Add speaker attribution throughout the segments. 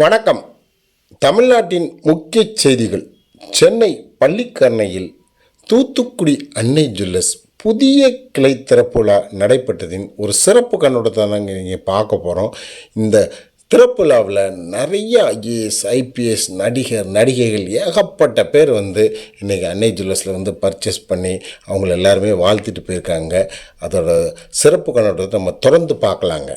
Speaker 1: வணக்கம். தமிழ்நாட்டின் முக்கிய செய்திகள். சென்னை பள்ளிக்கரணையில் தூத்துக்குடி அன்னை ஜுவல்லர்ஸ் புதிய கிளை திறப்பு விழா நடைபெற்றதின் ஒரு சிறப்பு கண்ணோட்டத்தை நாங்கள் நீங்கள் பார்க்க போகிறோம் இந்த திறப்பு விழாவில் நிறைய ஐஏஎஸ் ஐபிஎஸ் நடிகர் நடிகைகள் ஏகப்பட்ட பேர் வந்து இன்றைக்கி அன்னை ஜுவல்லர்ஸில் வந்து பர்ச்சேஸ் பண்ணி அவங்கள எல்லாருமே வாழ்த்திட்டு போயிருக்காங்க. அதோட சிறப்பு கண்ணோட்டத்தை நம்ம தொடர்ந்து பார்க்கலாங்க.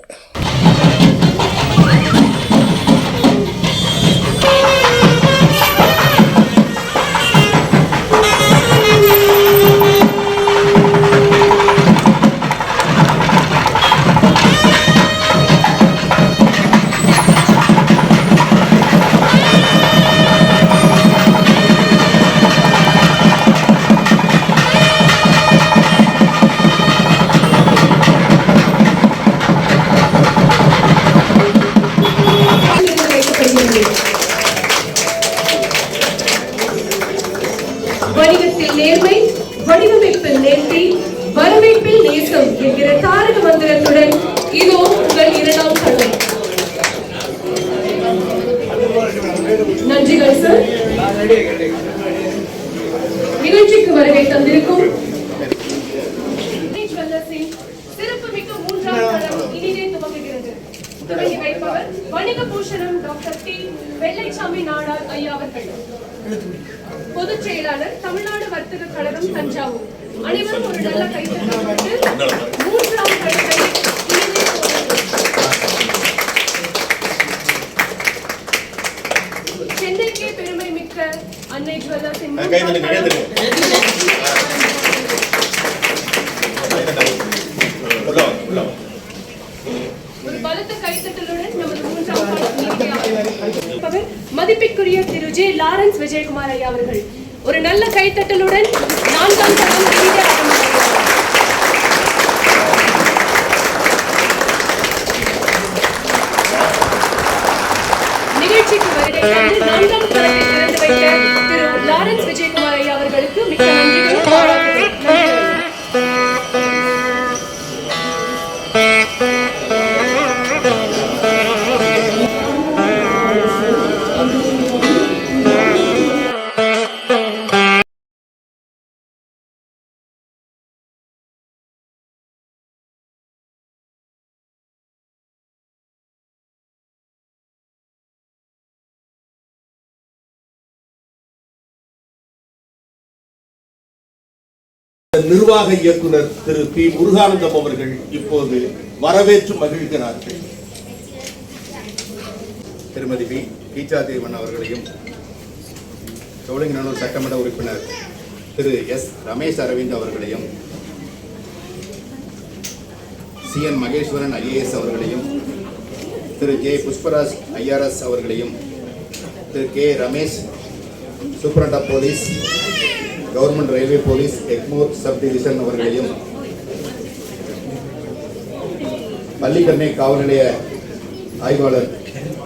Speaker 2: வெள்ளைச்சாமி நாடார் ஐயா அவர்கள். பொதுச் செயலாளர் தமிழ்நாடு வர்த்தக கழகம் தஞ்சாவூர். அனைவரும் ஒரு நல்ல கைத்தட்டல் கொடுத்து மூன்றாம் துவங்குகிறது. சென்னைக்கே பெருமை மிக்க அன்னை ஜுவல்லர்ஸின்
Speaker 3: கைதட்டுங்க, கைதட்டுங்க. உள்ள வாங்க, உள்ள வாங்க.
Speaker 2: ஒரு பலத்த கைத்தட்டலுடன் நமது மூன்றாம் பாடல் நீதியாளர் மதிப்பிற்குரிய திரு ஜே லாரன்ஸ் விஜயகுமார் ஐயா அவர்கள் ஒரு நல்ல கைத்தட்டலுடன்
Speaker 3: நிர்வாக இயக்குனர் திரு பி முருகானந்தம் அவர்கள் இப்போது வரவேற்று மகிழ்கிறார்கள்.
Speaker 4: திருமதி பி கீச்சா தேவன் அவர்களையும் சோழிங்கநல்லூர் சட்டமன்ற உறுப்பினர் திரு எஸ் ரமேஷ் அரவிந்த் அவர்களையும் சி என் மகேஸ்வரன் ஐஏஎஸ் அவர்களையும் திரு ஜே புஷ்பராஜ் ஐஆர்எஸ் அவர்களையும் திரு K Ramesh superintendent of police government railway police Egmore sub division அவர்களையும் பள்ளிக்கண்ணை காவல் நிலைய ஆய்வாளர்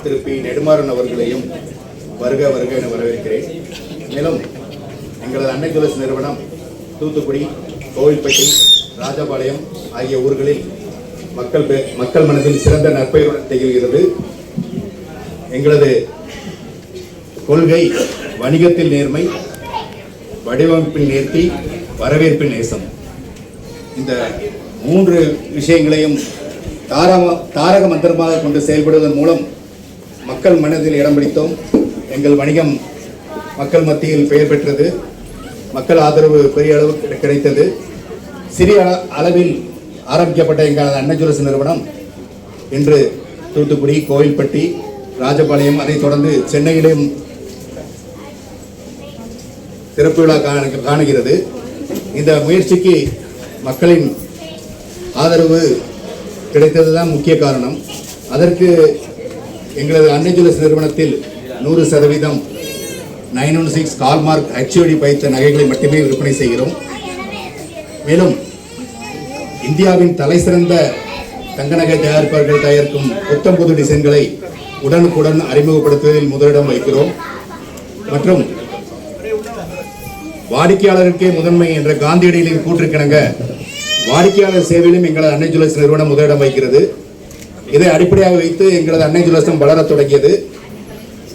Speaker 4: திரு பி. நெடுமாறன் அவர்களையும் வருக வருக என வரவேற்கிறேன். மேலும் எங்களது அன்னை ஜுவல்ஸ் நிறுவனம் தூத்துக்குடி கோவில்பட்டி ராஜபாளையம் ஆகிய ஊர்களில் மக்கள் மக்கள் மனதில் சிறந்த நற்பெயருடன் திகழ்கிறது. எங்களது கொள்கை வணிகத்தில் நேர்மை வடிவமைப்பில் நேர்த்தி வரவேற்பில் நேசம். இந்த மூன்று விஷயங்களையும் தாரக தாரக மந்திரமாக கொண்டு செயல்படுவதன் மூலம் மக்கள் மனதில் இடம் பிடித்தோம். எங்கள் வணிகம் மக்கள் மத்தியில் பெயர் பெற்றது. மக்கள் ஆதரவு பெரிய அளவு கிடை- கிடைத்தது. சிறிய அள- அளவில் ஆரம்பிக்கப்பட்ட எங்களது அன்னஜுரசு நிறுவனம் இன்று தூத்துக்குடி கோவில்பட்டி ராஜபாளையம் அதைத் தொடர்ந்து சென்னையிலும் திறப்பு விழா காணுகிறது. இந்த முயற்சிக்கு மக்களின் ஆதரவு கிடைத்ததுதான் முக்கிய காரணம். அதற்கு எங்களது அன்னை நிறுவனத்தில் நூறு சதவீதம் nine one six hallmark HOD பைத்த நகைகளை மட்டுமே விற்பனை செய்கிறோம். மேலும் இந்தியாவின் தலைசிறந்த தங்க நகை தயாரிப்பாளர்கள் தயாரிக்கும் புத்தம் புது டிசைன்களை உடனுக்குடன் அறிமுகப்படுத்துவதில் முதலிடம் வைக்கிறோம் மற்றும் வாடிக்கையாளருக்கே முதன்மை என்ற காந்தியடிகளின் கூற்றுக்கிணங்க வாடிக்கையாளர் சேவையிலும் எங்களது அன்னை ஜுவல்லர்ஸ் நிறுவனம் முதலிடம் வைக்கிறது இதை அடிப்படையாக வைத்து எங்களது அன்னை ஜுவல்லர்ஸும் வளரத் தொடங்கியது.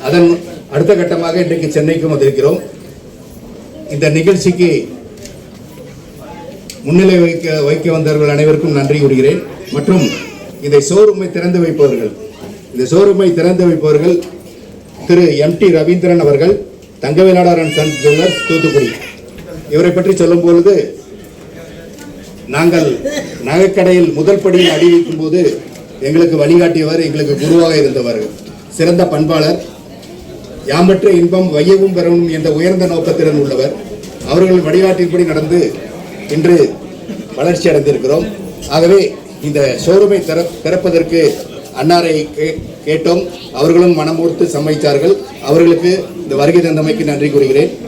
Speaker 4: அதன் அடுத்த கட்டமாக இன்றைக்கு சென்னைக்கும் வந்திருக்கிறோம். இந்த நிகழ்ச்சிக்கு முன்னிலை வைக்க வைக்க வந்தவர்கள் அனைவருக்கும் நன்றி கூறுகிறேன். மற்றும் இதை ஷோரூமை திறந்து வைப்பவர்கள் இந்த ஷோரூமை திறந்து வைப்பவர்கள் திரு எம் டி ரவீந்திரன் அவர்கள் தங்கவேலாளர் அண்ட் சன் ஜுவல்லர்ஸ் தூத்துக்குடி. இவரை பற்றி சொல்லும் பொழுது நாங்கள் நகைக்கடையில் முதல் படியில் அடிவிக்கும் போது எங்களுக்கு வழிகாட்டியவர் எங்களுக்கு குருவாக இருந்தவர். சிறந்த பண்பாளர் யாமற்ற இன்பம் வையவும் பெறவும் என்ற உயர்ந்த நோக்கத்துடன் உள்ளவர். அவர்கள் வழிகாட்டின்படி நடந்து இன்று வளர்ச்சி அடைந்திருக்கிறோம். ஆகவே இந்த ஷோரூமை திற திறப்பதற்கு அன்னாரை கே- கேட்டோம். அவர்களும் மனமூர்த்து சம்மதித்தார்கள் அவர்களுக்கு இந்த வருகை தந்தமைக்கு நன்றி கூறுகிறேன்.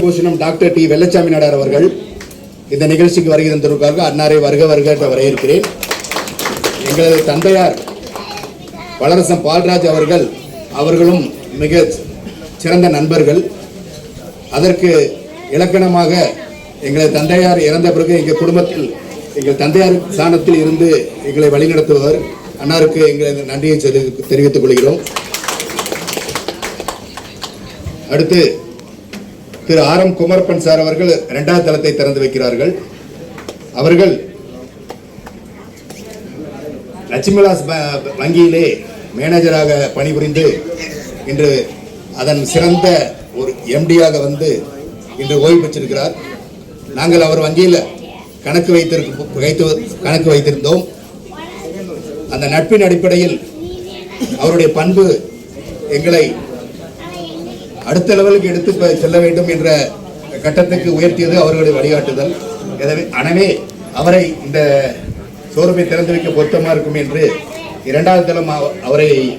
Speaker 4: பூஷணம் டாக்டர் டி வெள்ளச்சாமி நாடார் அவர்கள் இந்த நிகழ்ச்சிக்கு வருகை தந்திருக்கார்கள் அன்னாரை வருக வருக என்று வரவேற்கிறேன். எங்களது தந்தையார் வளரசம் பால்ராஜ் அவர்கள் அவர்களும் மிக சிறந்த நண்பர்கள். அதற்கு இலக்கணமாக எங்களது தந்தையார் இறந்த பிறகு எங்கள் குடும்பத்தில் எங்கள் தந்தையார் சாணத்தில் இருந்து எங்களை வழிநடத்துவர் அன்னாருக்கு எங்களை நன்றியை தெரிவித்துக் கொள்கிறோம். அடுத்து திரு ஆர் எம் குமரப்பன் சார் அவர்கள் இரண்டாவது தளத்தை திறந்து வைக்கிறார்கள். அவர்கள் லட்சுமிலாஸ் வங்கியிலே மேனேஜராக பணிபுரிந்து இன்று அதன் சிறந்த ஒரு எம்டியாக வந்து இன்று ஓய்வு பெற்றிருக்கிறார். நாங்கள் அவர் வங்கியில் கணக்கு வைத்திருக்க வைத்து கணக்கு வைத்திருந்தோம். அந்த நட்பின் அடிப்படையில் அவருடைய பண்பு எங்களை அடுத்த லெவலுக்கு எடுத்து செல்ல வேண்டும் என்ற கட்டத்துக்கு உயர்த்தியது அவர்களுடைய வழிகாட்டுதல். எனவே எனவே அவரை இந்த ஷோரூமை திறந்து வைக்க பொருத்தமாக இருக்கும் என்று இரண்டாவது தளம் அவ- அவரை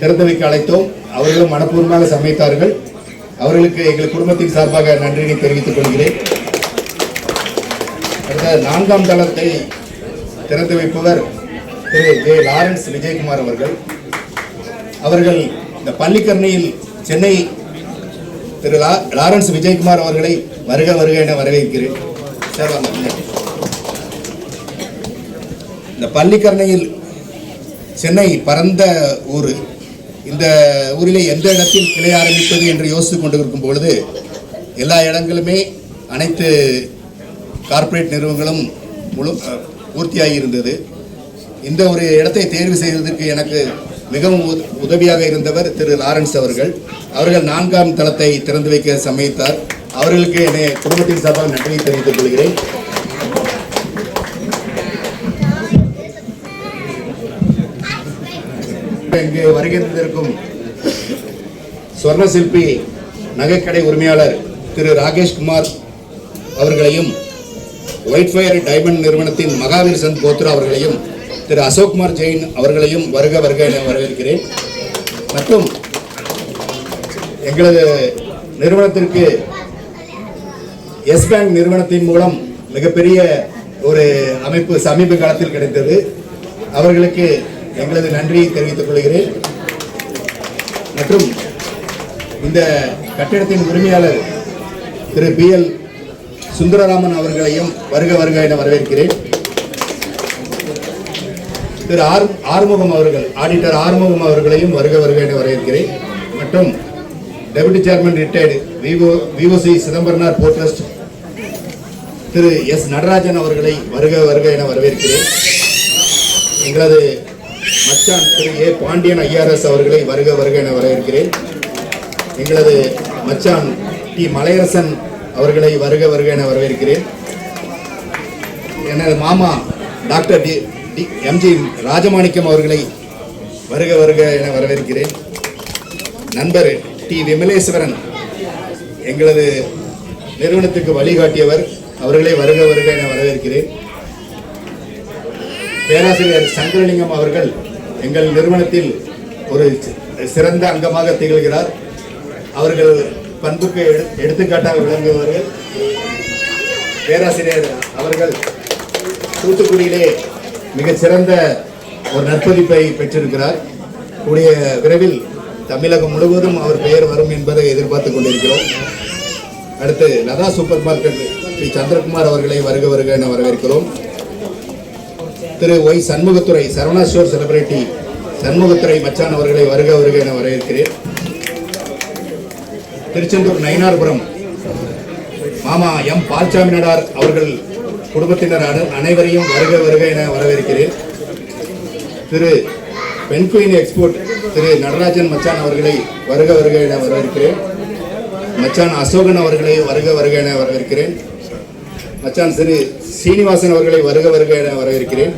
Speaker 4: திறந்து வைக்க அழைத்தோம். அவர்களும் மனப்பூர்வமாக சமைத்தார்கள். அவர்களுக்கு எங்கள் குடும்பத்தின் சார்பாக நன்றியை தெரிவித்துக் கொள்கிறேன். இந்த நான்காம் தளத்தை திறந்து வைப்பவர் திரு ஜே லாரன்ஸ் விஜயகுமார் அவர்கள். அவர்கள் இந்த பள்ளிக்கரணையில் சென்னை திரு லா- லாரன்ஸ் விஜயகுமார் அவர்களை வருக வருக என வரவேற்கிறேன். சார் இந்த பள்ளிக்கரணையில் சென்னை பரந்த ஊர். இந்த ஊரிலே எந்த இடத்தில் கிளை ஆரம்பிப்பது என்று யோசித்துக் கொண்டிருக்கும் பொழுது எல்லா இடங்களுமே அனைத்து கார்ப்பரேட் நிறுவனங்களும் முழு பூர்த்தியாகி இருந்தது இந்த ஒரு இடத்தை தேர்வு செய்வதற்கு எனக்கு மிகவும் உத- உதவியாக இருந்தவர் திரு லாரன்ஸ் அவர்கள். அவர்கள் நான்காம் தளத்தை திறந்து வைக்க சம்மதித்தார் அவர்களுக்கு என்னை குடும்பத்தின் சார்பாக நன்றி தெரிவித்துக் கொள்கிறேன். இங்கு வருகின்றிருக்கும் சொர்ண சிற்பி நகைக்கடை உரிமையாளர் திரு ராகேஷ்குமார் அவர்களையும் ஒயிட் ஃபயர் டைமண்ட் நிறுவனத்தின் மகாவீர் சந்த் போத்ரா அவர்களையும் திரு அசோக்குமார் ஜெயின் அவர்களையும் வருக வருக என வரவேற்கிறேன். மற்றும் எங்களது நிறுவனத்திற்கு எஸ் பேங்க் நிறுவனத்தின் மூலம் மிகப்பெரிய ஒரு அமைப்பு சமீப காலத்தில் கிடைத்தது. அவர்களுக்கு எங்களது நன்றியை தெரிவித்துக் கொள்கிறேன். மற்றும் இந்த கட்டிடத்தின் உரிமையாளர் திரு பி எல் சுந்தரராமன் அவர்களையும் வருக வருக என வரவேற்கிறேன். திரு ஆர் ஆறுமுகம் அவர்கள் ஆடிட்டர் ஆறுமுகம் அவர்களையும் வருக வருக என வரவேற்கிறேன். மற்றும் டெபுட்டி சேர்மன் ரிட்டையர்டு விவோ விவோசி சிதம்பரனார் போர்ட் ட்ரஸ்ட் திரு எஸ் நடராஜன் அவர்களை வருக வருக என வரவேற்கிறேன். எங்களது மச்சான் திரு ஏ பாண்டியன் ஐஆர்எஸ் அவர்களை வருக வருக என வரவேற்கிறேன். எங்களது மச்சான் டி மலையரசன் அவர்களை வருக வருக என வரவேற்கிறேன். எனது மாமா doctor T T MG Rajamanickam அவர்களை வருக வருக என வரவேற்கிறேன். நண்பர் டி விமலேஸ்வரன் எங்களது நிறுவனத்துக்கு வழிகாட்டியவர் அவர்களை வருக வருக என வரவேற்கிறேன். பேராசிரியர் சங்கரலிங்கம் அவர்கள் எங்கள் நிறுவனத்தில் ஒரு சிறந்த அங்கமாக திகழ்கிறார். அவர்கள் பண்புக்கு எடு- எடுத்துக்காட்டாக விளங்குவார் பேராசிரியர் அவர்கள். தூத்துக்குடியிலே மிகச்சிறந்த ஒரு நற்பதிப்பை பெற்றிருக்கிறார். கூடிய விரைவில் தமிழகம் முழுவதும் அவர் பெயர் வரும் என்பதை எதிர்பார்த்து கொண்டிருக்கிறோம். அடுத்து லதா சூப்பர் மார்க்கெட் ஸ்ரீ சந்திரகுமார் அவர்களை வருக வருக என வரவேற்கிறோம். திரு ஒய் சண்முகத்துறை சரவணாஸ்வர் செலிபிரிட்டி சண்முகத்துறை மச்சான் அவர்களை வருக வருக என வரவேற்கிறேன். திருச்செந்தூர் நயினார்புரம். மாமா எம் பால்சாமி நடார் அவர்கள் குடும்பத்தினர் அனைவரையும் வருக வருக என வரவேற்கிறேன். திரு பென்குயின் எக்ஸ்போர்ட் திரு நடராஜன் மச்சான் அவர்களை வருக வருக என வரவேற்கிறேன். மச்சான் அசோகன் அவர்களை வருக வருக என வரவேற்கிறேன். மச்சான் திரு சீனிவாசன் அவர்களை வருக வருக என வரவேற்கிறேன்.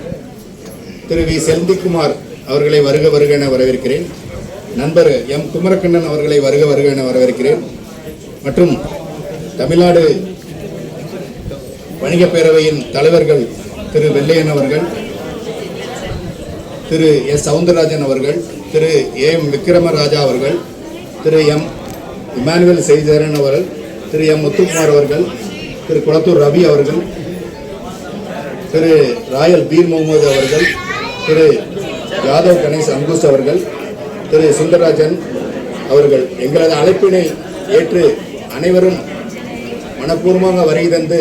Speaker 4: திரு வி செல்திக்குமார் அவர்களை வருக வருக என வரவேற்கிறேன். நண்பர் எம் குமரக்கண்ணன் அவர்களை வருக வருக என வரவேற்கிறேன். மற்றும் தமிழ்நாடு வணிகப் பேரவையின் தலைவர்கள் திரு வெள்ளையன் அவர்கள் திரு எஸ் சவுந்தரராஜன் அவர்கள் திரு ஏ எம் விக்ரமராஜா அவர்கள் திரு எம். இமானுவேல் செய்தரன் அவர்கள் திரு எம். முத்துக்குமார் அவர்கள் திரு குளத்தூர் ரவி அவர்கள் திரு ராயல் பீர் முகமது அவர்கள் திரு யாதவ் கணேஷ் அங்குஸ் அவர்கள் திரு சுந்தரராஜன் அவர்கள் எங்களது அழைப்பினை ஏற்று அனைவரும் மனப்பூர்வமாக வருகை தந்து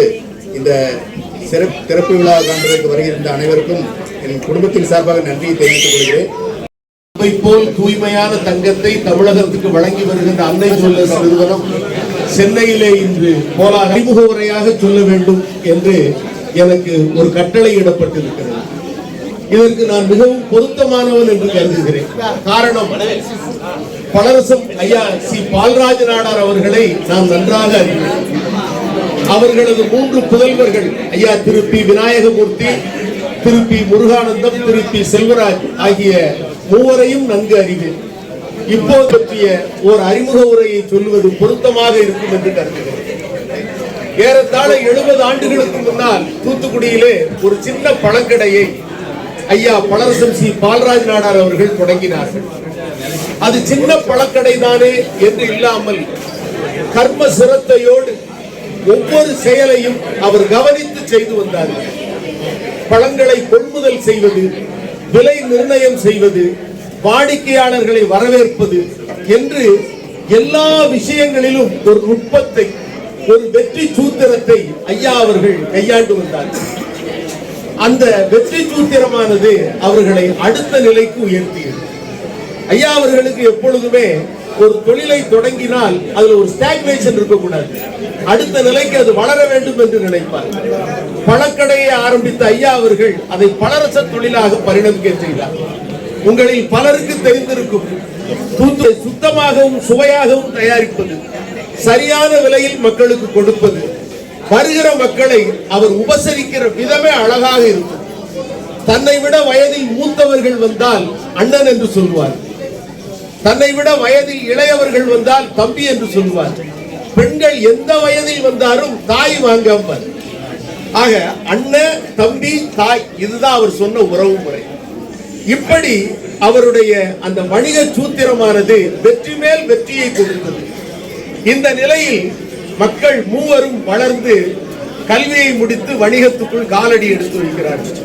Speaker 4: இந்த சிறப்பு திறப்பு விழா காண்பதற்கு வருகின்ற அனைவருக்கும் என் குடும்பத்தின் சார்பாக நன்றியை தெரிவித்துக் கொள்கிறேன்.
Speaker 3: போல் தூய்மையான தங்கத்தை தமிழகத்துக்கு வழங்கி வருகின்ற அன்னை ஜுவல்லர்ஸ் நிறுவனம் சென்னையிலே இன்று போல அறிமுக உரையாக சொல்ல வேண்டும் என்று எனக்கு ஒரு கட்டளை இடப்பட்டிருக்கிறது. இதற்கு நான் மிகவும் பொருத்தமானவன் என்று கருதுகிறேன். காரணம் பலரசம் ஐயா சி. பால்ராஜ நாடார் அவர்களை நான் நன்றாக அறிவேன் அவர்களது மூன்று புதல்வர்கள் ஐயா Thiru. P. Vinayagamoorthy Thiru. P. Muruganandam Thiru. P. Selvaraj ஆகிய மூவரையும் நன்கு அறிவேன். இப்போது பற்றிய ஒரு அறிமுக உரையை சொல்வது பொருத்தமாக இருக்கும் என்று கருதுகிறேன். ஏறத்தாழ எழுபது ஆண்டுகளுக்கு முன்னால் தூத்துக்குடியிலே ஒரு சின்ன பழக்கடையை ஐயா பலரசம் சி பால்ராஜ் நாடார் அவர்கள் தொடங்கினார்கள். அது சின்ன பழக்கடை தானே என்று இல்லாமல் கர்ம சிரத்தையோடு ஒவ்வொரு செயலையும் அவர் கவனித்து செய்து வந்தார்கள். பழங்களை கொள்முதல் செய்வது விலை நிர்ணயம் செய்வது வாடிக்கையாளர்களை வரவேற்பது என்று எல்லா விஷயங்களிலும் ஒரு நுட்பத்தை ஒரு வெற்றி சூத்திரத்தை ஐயா அவர்கள் கையாண்டு வந்தார்கள். அந்த வெற்றி சூத்திரமானது அவர்களை அடுத்த நிலைக்கு உயர்த்தியது. ஐயா அவர்களுக்கு எப்பொழுதுமே ஒரு தொழிலை தொடங்கினால் அதுல ஒரு ஸ்டாக்னேஷன் இருக்கக்கூடாது. அடுத்த நிலைக்கு அது வளர வேண்டும் என்று நினைப்பார். பழக்கடையை ஆரம்பித்த ஐயா அவர்கள் அதை பலரச தொழிலாக பரிணமிக்க செய்தார். உங்களில் பலருக்கு தெரிந்திருக்கும் தூத்து சுத்தமாகவும் சுவையாகவும் தயாரிப்பது சரியான விலையில் மக்களுக்கு கொடுப்பது வருகிற மக்களை அவர் உபசரிக்கிற விதமே அழகாக இருக்கும். தன்னை விட வயதில் மூத்தவர்கள் வந்தால் அண்ணன் என்று சொல்வார். தன்னை விட வயதில் இளையவர்கள் வந்தால் தம்பி என்று சொல்வார். பெண்கள் எந்த வயதில் வந்தாலும் தாய் வாங்காமல். ஆக அண்ணன் தம்பி தாய் இதுதான் அவர் சொன்ன உறவு முறை. இப்படி அவருடைய அந்த வணிக சூத்திரமானது வெற்றி மேல் வெற்றியை கொடுத்தது. இந்த நிலையில் மக்கள் மூவரும் வளர்ந்து கல்வியை முடித்து வணிகத்துக்குள் காலடி எடுத்து வைக்கிறார்கள்.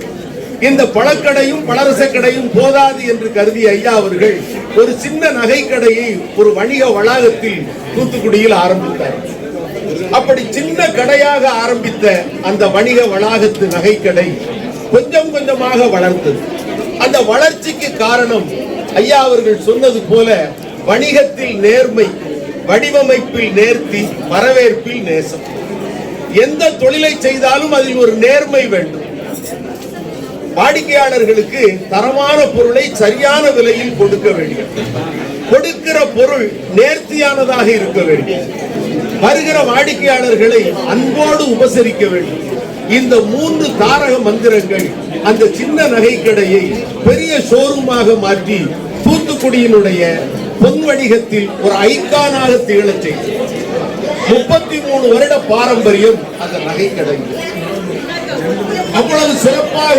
Speaker 3: இந்த பழக்கடையும் பலரச கடையும் போதாது என்று கருதிய ஐயா அவர்கள் ஒரு சின்ன நகைக்கடையை ஒரு வணிக வளாகத்தில் தூத்துக்குடியில் ஆரம்பித்தார். அப்படி சின்ன கடையாக ஆரம்பித்த அந்த வணிக வளாகத்து நகைக்கடை கொஞ்சம் கொஞ்சமாக வளர்ந்தது. அந்த வளர்ச்சிக்கு காரணம் ஐயா அவர்கள் சொன்னது போல வணிகத்தில் நேர்மை வடிவமைப்பில் நேர்த்தி வரவேற்பில் நேசம். எந்த தொழிலை செய்தாலும் அதில் ஒரு நேர்மை வேண்டும். வாடிக்கையாளர்களுக்கு தரமான பொருளை சரியான விலையில் கொடுக்க வேண்டும். கொடுக்கிற பொருள் நேர்த்தியானதாக இருக்க வேண்டும். வருகிற வாடிக்கையாளர்களை அன்போடு உபசரிக்க வேண்டும். இந்த மூன்று தாரக மந்திரங்கள் அந்த சின்ன நகைக்கடையை பெரிய ஷோரூமாக மாற்றி தூத்துக்குடியினுடைய பொன் வணிகத்தில் ஒரு ஐக்கானாக திகழச் செய்தது. முப்பத்தி மூணு வருட பாரம்பரியம் அந்த நகைக்கடை அவ்வளவு சிறப்பாக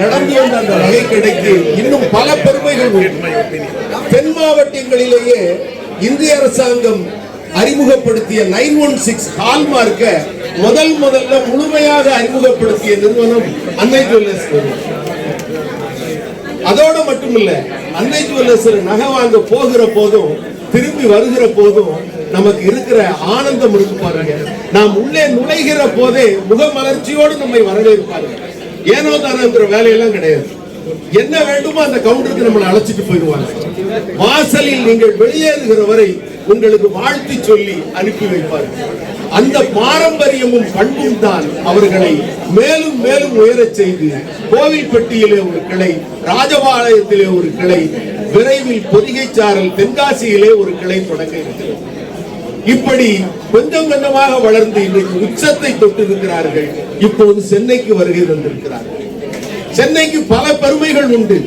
Speaker 3: நடந்து வந்த அந்த நகைக்கடைக்கு இன்னும் பல பெருமைகள் உண்டு. தென் மாவட்டங்களிலேயே இந்திய அரசாங்கம் அறிமுகப்படுத்திய நைன் ஒன் சிக்ஸ் ஹால்மார்க்க முதல் முதல்ல முழுமையாக அறிமுகப்படுத்திய நிறுவனம் அன்னை ஜுவல்லர்ஸ் நிறுவனம். அதோட அன்னைக்கு அன்னை ஜுவல்லர்ஸ் நகை வாங்க போகிற போதும் திரும்பி வருகிற போதும் நமக்கு இருக்கிற ஆனந்தம் இருக்கு பாருங்க. நாம் உள்ளே நுழைகிற போதே முகமலர்ச்சியோடு நம்மை வரவேற்பாருங்க ஏனோ தானோங்கிற வேலையெல்லாம் கிடையாது. என்ன வேண்டுமோ அந்த கவுண்டருக்கு நம்மளை அழைச்சிட்டு போயிடுவாங்க. வாசலில் நீங்கள் வெளியேறுகிற வரை உங்களுக்கு வாழ்த்து சொல்லி அனுப்பி வைப்பார்கள் அந்த பாரம்பரியமும் பண்பும் தான் அவர்களை மேலும் மேலும் உயரச் செய்து கோவில்பட்டியிலே ஒரு கிளை ராஜபாளையத்திலே ஒரு கிளை விரைவில் பொதிகை சாரல் தென்காசியிலே ஒரு கிளை தொடங்க இருக்கிறது. இப்படி கொஞ்சம் கொஞ்சமாக வளர்ந்து இன்றைக்கு உச்சத்தை தொட்டிருக்கிறார்கள். இப்போது சென்னைக்கு வருகை தந்திருக்கிறார்கள். சென்னைக்கு பல பெருமைகள் உண்டு.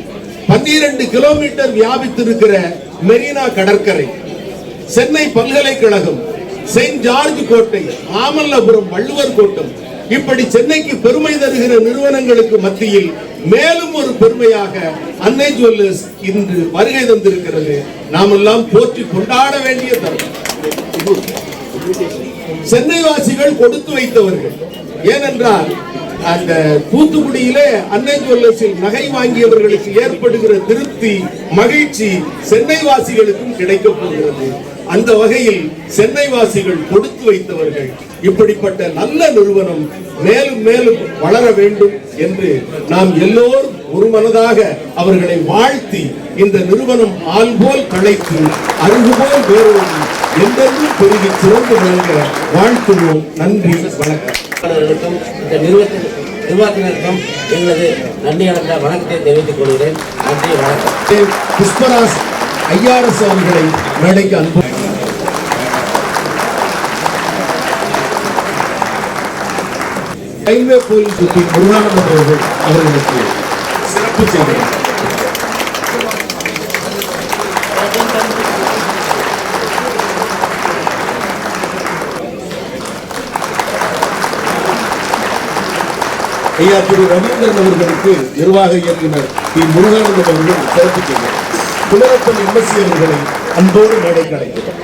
Speaker 3: பன்னிரண்டு கிலோமீட்டர் வியாபித்திருக்கிற மெரினா கடற்கரை. சென்னை பல்கலைக்கழகம் செயின்ட் ஜார்ஜ் கோட்டை மாமல்லபுரம் வள்ளுவர் கோட்டம். இப்படி சென்னைக்கு பெருமை தருகிற நிறுவனங்களுக்கு மத்தியில் மேலும் ஒரு பெருமையாக அன்னை ஜுவல்லர்ஸ் இன்று வருகை தந்திருக்கிறது. நாமெல்லாம் போற்றி கொண்டாட வேண்டிய தருணம் சென்னை வாசிகள் கொடுத்து வைத்தவர்கள். ஏனென்றால் அந்த தூத்துக்குடியிலே அன்னை ஜுவல்லர்ஸில் நகை வாங்கியவர்களுக்கு ஏற்படுகிற திருப்தி மகிழ்ச்சி சென்னை வாசிகளுக்கும் கிடைக்கப் போகிறது. அந்த வகையில் சென்னை வாசிகள் கொடுத்து வைத்தவர்கள் இப்படிப்பட்ட நல்ல நிறுவனம் மேலும் மேலும் வளர வேண்டும் என்று நாம் எல்லோரும் ஒரு மனதாக அவர்களை வாழ்த்தி இந்த நிறுவனம் ஆள் போல் களைத்து அருகுபோல் வேரோடி என்றென்றும் பெருகி சிறந்து விளங்க வாழ்த்துவோம். நன்றி வணக்கம்.
Speaker 5: இந்த நிறுவனத்தின் நிர்வாகத்தினருக்கும் எங்களது நன்றி வணக்கத்தை தெரிவித்துக் கொள்கிறேன். நன்றி வணக்கம்.
Speaker 3: புஷ்பராஜ் ஐஆர்எஸ் அவர்களை மேடைக்கு அன்பு. ரயில்வே போலீஸ் சுற்றி முருகானந்தம் அவர்கள் அவர்களுக்கு சிறப்பு செய்தார் ஐயா திரு ரவீந்திரன் அவர்களுக்கு நிர்வாக இயக்குனர் பி. முருகானந்தம் அவர்கள் சிறப்பு செய்தார் குமரப்பன் எம்எஸ்சி அவர்களை அன்போடு மேடைக்கு அழைக்கிறார்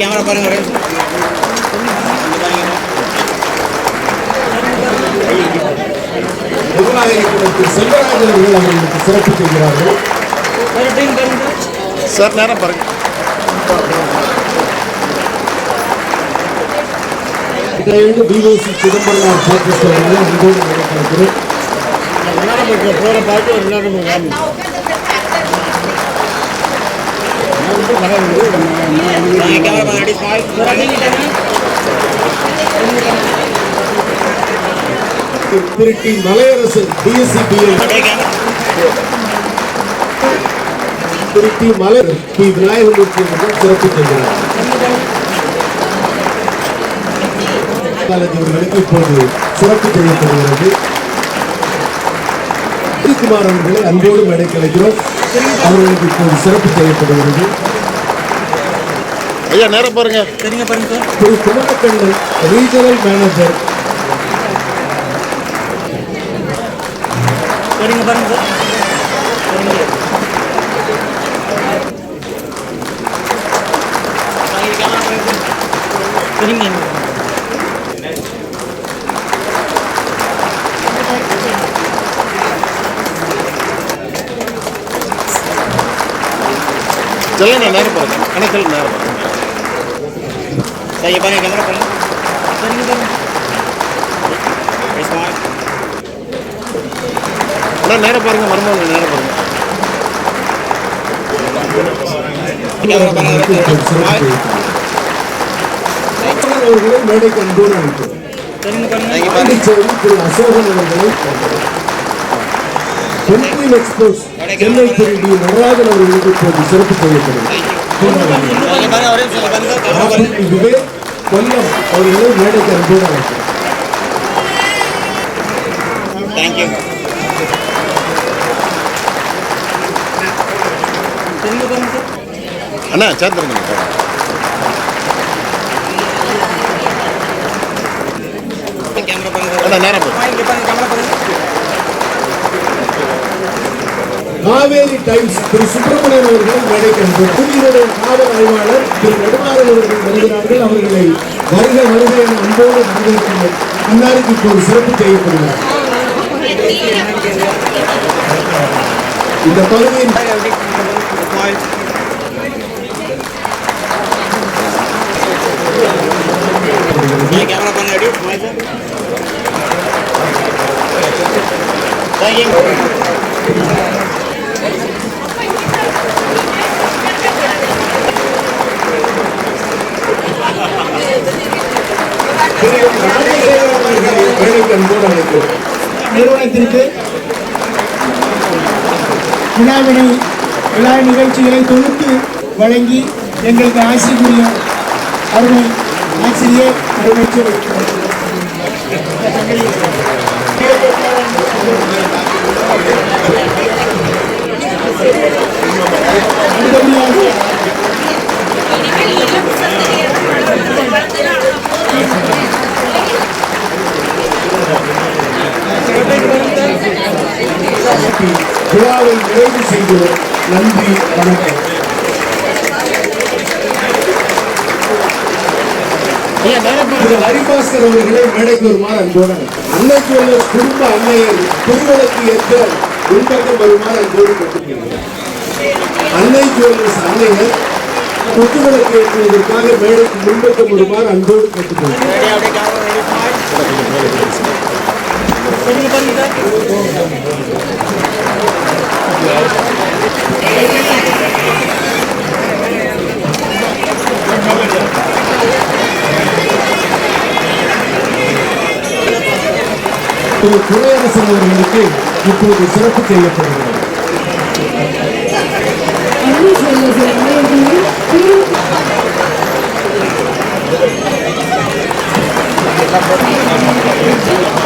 Speaker 6: கேமரா பாருங்க
Speaker 3: திரு செல்வராஜன் அவர்கள் அவர்களுக்கு சிறப்பு செய்கிறார்கள்.
Speaker 1: சார் நேரம் பாருங்க.
Speaker 3: சிதம்பரம் பாக்கிஸ்ட் அவர்களை அன்போடு
Speaker 6: பார்த்து ஒரு
Speaker 3: மலர் பி விநாயகமூர்த்தி சிறப்பு செய்கிறார் காலேஜ் அவர்களுக்கு இப்போது சிறப்பு செய்யப்படுகிறது. குமார் அவர்களை அன்போடு மேடை கிடைக்கிறோம் அவர்களுக்கு இப்போது சிறப்பு செய்யப்படுகிறது.
Speaker 1: ஐயா நேரம் பாருங்க.
Speaker 6: சரிங்க பாருங்க sir.
Speaker 3: Thiru Kumarakannan regional manager
Speaker 6: சரிங்க பாருங்க சார். சரிங்க
Speaker 1: சொல்லுங்க நேரம் பாருங்க கணக்கில் நேரம் பாருங்க
Speaker 6: சரிங்க பாருங்க கேமரா ஸ்மார்ட்
Speaker 1: அண்ணா நேரம் பாருங்க மருமகன் நேரம் பாருங்க
Speaker 3: அவர்களை மேடைக்கு அன்போடு
Speaker 6: பாருங்க.
Speaker 3: பாண்டிச்சேரி திரு அசோகன் அவர்களை எக்ஸ்போஸ் சென்னை திரு டி நடராஜன் அவர்களுக்கு இப்போது சிறப்பு செய்யப்படுகிறது. கொல்லம் அவர்களை மேடைக்கு அன்போடு
Speaker 6: தேங்க்யூ
Speaker 1: அண்ணா சேர்ந்துருங்க அண்ணா நேரம் பாருங்க
Speaker 6: இங்க பாருங்க கேமரா பாருங்க
Speaker 3: காவேரி டைம்ஸ் திரு சுப்பிரமணியன் அவர்கள் மேடைக்கு அன்போடு காவல் ஆய்வாளர் திரு நெடுமாறன் அவர்கள் வருகிறார்கள். அவர்களை வருக வருக என அன்போடு வரவேற்கிறோம் அன்னாருக்கு இப்போது சிறப்பு செய்யப்படுகிறார். இந்த பகுதியின் Thank you.
Speaker 7: நிறுவனத்திற்கு விழாவினை விழா நிகழ்ச்சிகளை தொகுத்து வழங்கி எங்களுக்கு ஆசி புரிய அருமை ஆசிரியர் அருமைச்சர் அடுத்தபடியாக
Speaker 3: விழாவை நிறைவு செய்கிறோம் நன்றி வணக்கம். ஹரிபாஸ்கர் அவர்களை மேடைக்கு வருமாறு அன்போடு அழைக்கிறேன். அன்னை ஜுவல்லர்ஸ் குடும்ப அன்னையர் குடும்பத்துக்கு ஏற்ற முன்பக்கம் வருமாறு அன்போடு கேட்டுக்கொள்கிறேன். அன்னை ஜுவல்லர்ஸ் அன்னையர் குத்துவிளக்கு ஏற்றுவதற்காக மேடைக்கு முன்பக்கம் வருமாறு அன்போடு கேட்டுக்கொள்கிறேன். திரு துரையரசன் அவர்களுக்கு இப்போது சிறப்பு செய்யப்படுகிறது
Speaker 2: Thank you.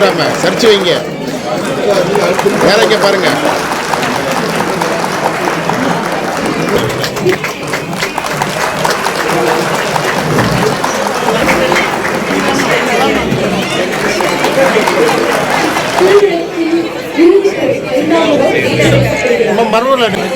Speaker 2: விழுந்துடாம சரிச்சு வைங்க. வேற இங்க பாருங்க
Speaker 8: மறுபடியும்